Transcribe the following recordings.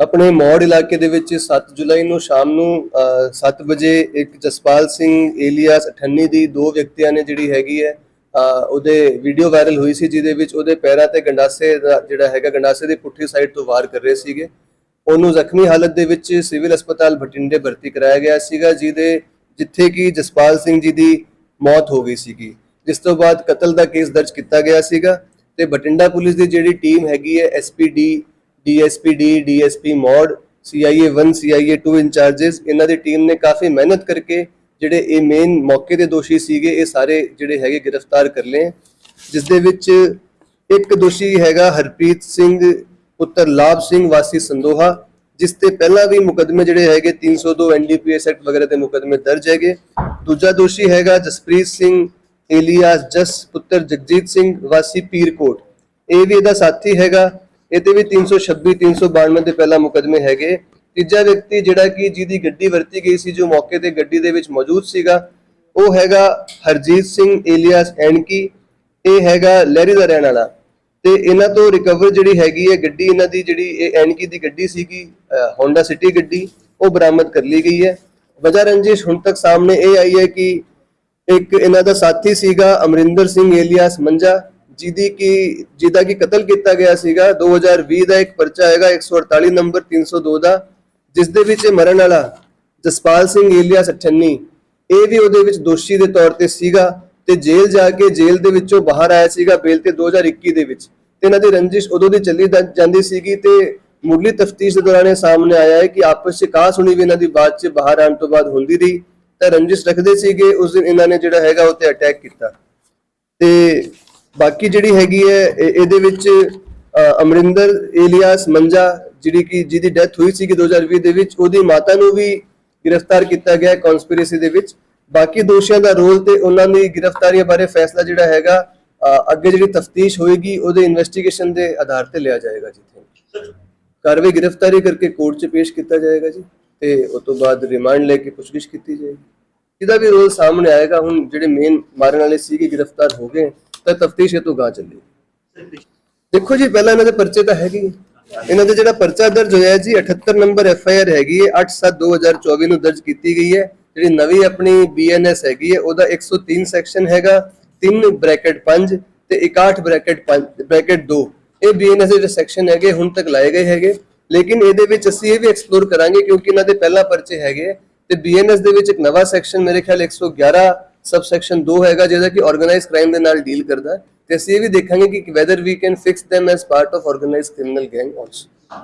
ਆਪਣੇ ਮੌੜ ਇਲਾਕੇ ਦੇ ਵਿੱਚ 7 ਜੁਲਾਈ ਨੂੰ ਸ਼ਾਮ ਨੂੰ 7 ਵਜੇ ਇੱਕ ਜਸਪਾਲ ਸਿੰਘ ਏਲੀਆਸ 98 ਦੀ ਦੋ ਵਿਅਕਤੀਆਂ ਨੇ ਜਿਹੜੀ ਹੈਗੀ ਹੈ ਉਹਦੇ ਵੀਡੀਓ ਵਾਇਰਲ ਹੋਈ ਸੀ, ਜਿਹਦੇ ਵਿੱਚ ਉਹਦੇ ਪੈਰਾਂ ਤੇ ਗੰਡਾਸੇ ਦਾ ਜਿਹੜਾ ਹੈਗਾ, ਗੰਡਾਸੇ ਦੀ ਪੁੱਠੀ ਸਾਈਡ ਤੋਂ ਵਾਰ ਕਰ ਰਹੇ ਸੀਗੇ। ਉਹਨੂੰ ਜ਼ਖਮੀ ਹਾਲਤ ਦੇ ਵਿੱਚ ਸਿਵਲ ਹਸਪਤਾਲ ਬਠਿੰਡੇ ਭਰਤੀ ਕਰਾਇਆ ਗਿਆ ਸੀਗਾ, ਜਿਹਦੇ ਜਿੱਥੇ ਕਿ ਜਸਪਾਲ ਸਿੰਘ ਜੀ ਦੀ ਮੌਤ ਹੋ ਗਈ ਸੀਗੀ। ਜਿਸ ਤੋਂ ਬਾਅਦ ਕਤਲ ਦਾ ਕੇਸ ਦਰਜ ਕੀਤਾ ਗਿਆ ਸੀਗਾ ਤੇ ਬਠਿੰਡਾ ਪੁਲਿਸ ਦੀ ਜਿਹੜੀ ਟੀਮ ਹੈਗੀ ਹੈ SPD DSPD DSP Maur CIA 1 CIA 2 incharges ਇਹਨਾਂ ਦੀ ਟੀਮ ਨੇ ਕਾਫੀ ਮਿਹਨਤ ਕਰਕੇ ਜਿਹੜੇ ਇਹ ਮੇਨ ਮੌਕੇ ਦੇ ਦੋਸ਼ੀ ਸੀਗੇ, ਇਹ ਸਾਰੇ ਜਿਹੜੇ ਹੈਗੇ ਗ੍ਰਿਫਤਾਰ ਕਰ ਲਏ। ਜਿਸ ਦੇ ਵਿੱਚ ਇੱਕ ਦੋਸ਼ੀ ਹੈਗਾ ਹਰਪ੍ਰੀਤ ਸਿੰਘ, ਪੁੱਤਰ ਲਾਭ ਸਿੰਘ, ਵਾਸੀ ਸੰਦੋਹਾ, ਜਿਸ ਤੇ ਪਹਿਲਾਂ ਵੀ ਮੁਕਦਮੇ ਜਿਹੜੇ ਹੈਗੇ 302 ਐਨਡੀਪੀਐਸ ਐਕਟ ਵਗੈਰਾ ਦੇ ਮੁਕਦਮੇ ਦਰਜ ਹੈਗੇ। ਦੂਜਾ ਦੋਸ਼ੀ ਹੈਗਾ ਜਸਪ੍ਰੀਤ ਸਿੰਘ, ਏਲੀਆਸ ਜਸ, ਪੁੱਤਰ ਜਗਜੀਤ ਸਿੰਘ, ਵਾਸੀ ਪੀਰਕੋਟ। ਇਹ ਵੀ ਇਹਦਾ ਸਾਥੀ ਹੈਗਾ। ਇਹਦੇ ਵੀ 326 392 ਦੇ ਪਹਿਲਾ ਮੁਕਦਮੇ ਹੈਗੇ। ਤੀਜਾ ਵਿਅਕਤੀ ਜਿਹੜਾ ਕਿ ਜਿਹਦੀ ਗੱਡੀ ਵਰਤੀ ਗਈ ਸੀ, ਜੋ ਮੌਕੇ ਤੇ ਗੱਡੀ ਦੇ ਵਿੱਚ ਮੌਜੂਦ ਸੀਗਾ, ਉਹ ਹੈਗਾ ਹਰਜੀਤ ਸਿੰਘ ਏਲੀਆਸ ਐਨਕੀ, ਇਹ ਹੈਗਾ ਲਹਿਰੀ ਦਾ ਰਹਿਣ ਵਾਲਾ। ਤੇ ਇਹਨਾਂ ਤੋਂ ਰਿਕਵਰ ਜਿਹੜੀ ਹੈਗੀ ਹੈ, ਗੱਡੀ ਇਹਨਾਂ ਦੀ ਜਿਹੜੀ ਇਹ ਐਨਕੀ ਦੀ ਗੱਡੀ ਸੀਗੀ ਹੋਂਡਾ ਸਿਟੀ ਗੱਡੀ, ਉਹ ਬਰਾਮਦ ਕਰ ਲਈ ਗਈ ਹੈ। ਵਜ੍ਹਾ ਰੰਜਿਸ਼ ਹੁਣ ਤੱਕ ਸਾਹਮਣੇ ਇਹ ਆਈ ਹੈ ਕਿ ਇੱਕ ਇਹਨਾਂ ਦਾ ਸਾਥੀ ਸੀਗਾ ਅਮਰਿੰਦਰ ਸਿੰਘ ਏਲੀਆਸ ਮੰਜਾ ਜਿਹਦੀ ਕਿ, ਜਿਹਦਾ ਕਿ ਕਤਲ ਕੀਤਾ ਗਿਆ ਸੀਗਾ 2020 ਦਾ ਇੱਕ ਪਰਚਾ ਹੈਗਾ 148 ਨੰਬਰ 302 ਦਾ ਜਿਸ ਦੇ ਵਿੱਚ ਇਹ ਮਰਨ ਵਾਲਾ ਜਸਪਾਲ ਸਿੰਘ ਏਲੀਆਸ 98 ਇਹ ਵੀ ਉਹਦੇ ਵਿੱਚ ਦੋਸ਼ੀ ਦੇ ਤੌਰ ਤੇ ਸੀਗਾ ਤੇ ਜੇਲ੍ਹ ਜਾ ਕੇ ਜੇਲ੍ਹ ਦੇ ਵਿੱਚੋਂ ਬਾਹਰ ਆਇਆ ਸੀਗਾ ਬੇਲ ਤੇ 2021 ਦੇ ਵਿੱਚ। ਤੇ ਇਹਨਾਂ ਦੀ ਰੰਜਿਸ਼ ਉਦੋਂ ਦੀ ਚੱਲੀ ਜਾਂਦੀ ਸੀਗੀ ਤੇ ਮੁੱਢਲੀ ਤਫਤੀਸ਼ ਦੇ ਦੌਰਾਨ ਇਹ ਸਾਹਮਣੇ ਆਇਆ ਹੈ ਕਿ ਆਪਸ ਵਿੱਚ ਕਾਹ ਸੁਣੀ ਵੀ ਇਹਨਾਂ ਦੀ ਬਾਤ 'ਚ ਬਾਹਰ ਆਉਣ ਤੋਂ ਬਾਅਦ ਹੁੰਦੀ ਰਹੀ, ਤਾਂ ਰੰਜਿਸ਼ ਰੱਖਦੇ ਸੀਗੇ, ਉਸ ਦਿਨ ਇਹਨਾਂ ਨੇ ਜਿਹੜਾ ਹੈਗਾ ਉਹ ਤੇ ਅਟੈਕ ਕੀਤਾ। ਤੇ ਬਾਕੀ ਜਿਹੜੀ ਹੈਗੀ ਹੈ ਇਹਦੇ ਵਿੱਚ ਅਮਰਿੰਦਰ ਏਲੀਆਸ ਮੰਜਾ, ਜਿਹੜੀ ਕਿ, ਜਿਹਦੀ ਡੈਥ ਹੋਈ ਸੀ ਕਿ 2020 ਦੇ ਵਿੱਚ, ਉਹਦੀ ਮਾਤਾ ਨੂੰ ਵੀ ਗ੍ਰਿਫਤਾਰ ਕੀਤਾ ਗਿਆ ਕਨਸਪੀਰੇਸੀ ਦੇ ਵਿੱਚ। ਬਾਕੀ ਦੋਸ਼ੀਆਂ ਦਾ ਰੋਲ ਤੇ ਉਹਨਾਂ ਦੀ ਗ੍ਰਿਫਤਾਰੀਆਂ ਬਾਰੇ ਫੈਸਲਾ ਜਿਹੜਾ ਹੈਗਾ ਅੱਗੇ ਜਿਹੜੀ ਤਫਤੀਸ਼ ਹੋਏਗੀ, ਉਹਦੇ ਇਨਵੈਸਟੀਗੇਸ਼ਨ ਦੇ ਆਧਾਰ ਤੇ ਲਿਆ ਜਾਏਗਾ ਜੀ ਕਾਰਵਾਈ ਗ੍ਰਿਫਤਾਰੀ ਕਰਕੇ ਕੋਰਟ 'ਚ ਪੇਸ਼ ਕੀਤਾ ਜਾਏਗਾ ਜੀ, ਤੇ ਉਸ ਤੋਂ ਬਾਅਦ ਰਿਮਾਂਡ ਲੈ ਕੇ ਪੁੱਛਗਿੱਛ ਕੀਤੀ ਜਾਏਗੀ। ਜਿਹਦਾ ਵੀ ਰੋਲ ਸਾਹਮਣੇ ਆਏਗਾ, ਹੁਣ ਜਿਹੜੇ ਮੇਨ ਮਾਰਨ ਵਾਲੇ ਸੀਗੇ, ਗ੍ਰਿਫਤਾਰ ਹੋ ਗਏ ਤਾਂ ਤਫਤੀਸ਼ ਇਹ ਤੋਂ ਗਾਂ ਚੱਲੀ ਦੇਖੋ ਜੀ ਪਹਿਲਾਂ ਇਹਨਾਂ ਦੇ ਪਰਚੇ ਤਾਂ ਹੈਗੇ ਹੀ। ਇਹਨਾਂ ਦੇ ਜਿਹੜਾ ਪਰਚਾ ਦਰਜ ਹੋਇਆ ਜੀ 78 ਨੰਬਰ ਐਫ ਆਈ ਆਰ ਹੈਗੀ ਹੈ 8/7/2024 ਨੂੰ ਦਰਜ ਕੀਤੀ ਗਈ ਹੈ। ਜਿਹੜੀ ਨਵੀਂ ਆਪਣੀ ਬੀਐਨਐਸ ਹੈਗੀ ਹੈ ਉਹਦਾ 103 ਸੈਕਸ਼ਨ ਹੈਗਾ 3 ਬ੍ਰੈਕਟ 5 ਤੇ 61 ਬ੍ਰੈਕਟ 5 ਬ੍ਰੈਕਟ 2 ਇਹ ਬੀਐਨਐਸ ਦੇ ਸੈਕਸ਼ਨ ਹੈਗੇ ਹੁਣ ਤੱਕ ਲਾਏ ਗਏ ਹੈਗੇ। ਲੇਕਿਨ ਇਹਦੇ ਵਿੱਚ ਅਸੀਂ ਇਹ ਵੀ ਐਕਸਪਲੋਰ ਕਰਾਂਗੇ ਕਿਉਂਕਿ ਇਹਨਾਂ ਦੇ ਪਹਿਲਾ ਪਰਚੇ ਹੈਗੇ ਤੇ ਬੀਐਨਐਸ ਦੇ ਵਿੱਚ ਇੱਕ ਨਵਾਂ ਸੈਕਸ਼ਨ ਮੇਰੇ ਖਿਆਲ 111 ਸਬ ਸੈਕਸ਼ਨ 2 ਹੈਗਾ ਜਿਹਦਾ ਕਿ ਆਰਗੇਨਾਈਜ਼ਡ ਕ੍ਰਾਈਮ ਦੇ ਨਾਲ ਡੀਲ ਕਰਦਾ ਹੈ। ਤੇ ਅਸੀਂ ਇਹ ਵੀ ਦੇਖਾਂਗੇ ਕਿ whether we can fix them as part of organized criminal gang also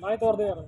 ਨਾ ਹੀ ਯਾਰ